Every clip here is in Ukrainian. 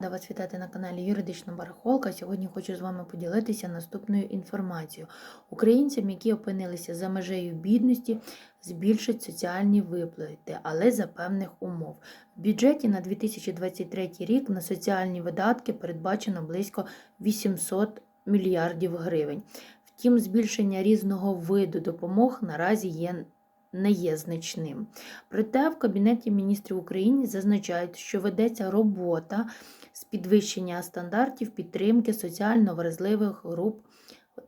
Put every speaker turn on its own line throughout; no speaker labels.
Рада вас вітати на каналі Юридична Барахолка. Сьогодні хочу з вами поділитися наступною інформацією. Українцям, які опинилися за межею бідності, збільшать соціальні виплати, але за певних умов. В бюджеті на 2023 рік на соціальні видатки передбачено близько 800 мільярдів гривень. Втім, збільшення різного виду допомог наразі є не є значним. Проте в Кабінеті міністрів України зазначають, що ведеться робота з підвищення стандартів підтримки соціально вразливих груп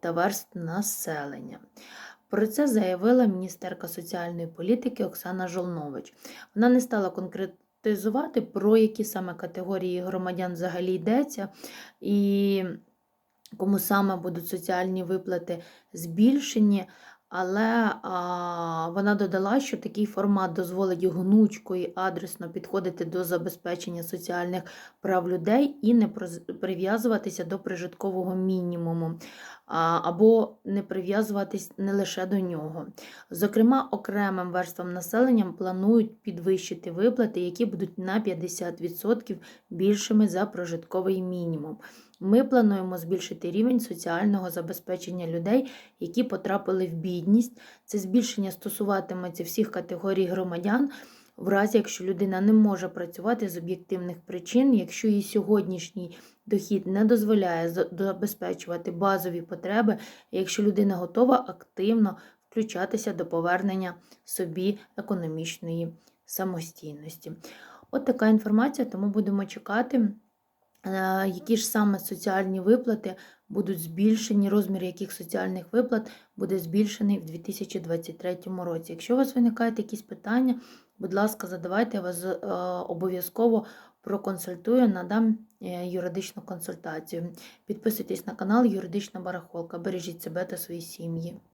та верств населення. Про це заявила міністерка соціальної політики Оксана Жолнович. Вона не стала конкретизувати, про які саме категорії громадян взагалі йдеться, і кому саме будуть соціальні виплати збільшені. Але а, вона додала, що такий формат дозволить гнучко і адресно підходити до забезпечення соціальних прав людей і не прив'язуватися до прижиткового мінімуму, або не прив'язуватись не лише до нього. Зокрема, окремим верствам населення планують підвищити виплати, які будуть на 50% більшими за прожитковий мінімум. Ми плануємо збільшити рівень соціального забезпечення людей, які потрапили в бідність. Це збільшення стосуватиметься всіх категорій громадян, в разі якщо людина не може працювати з об'єктивних причин, якщо її сьогоднішній дохід не дозволяє забезпечувати базові потреби, якщо людина готова активно включатися до повернення собі економічної самостійності. От така інформація, тому будемо чекати. Е, Які ж саме соціальні виплати будуть збільшені, розмір яких соціальних виплат буде збільшений в 2023 році. Якщо у вас виникають якісь питання, будь ласка, задавайте, я вас е, обов'язково проконсультую, надам е, юридичну консультацію. Підписуйтесь на канал Юридична Барахолка. Бережіть себе та свої сім'ї.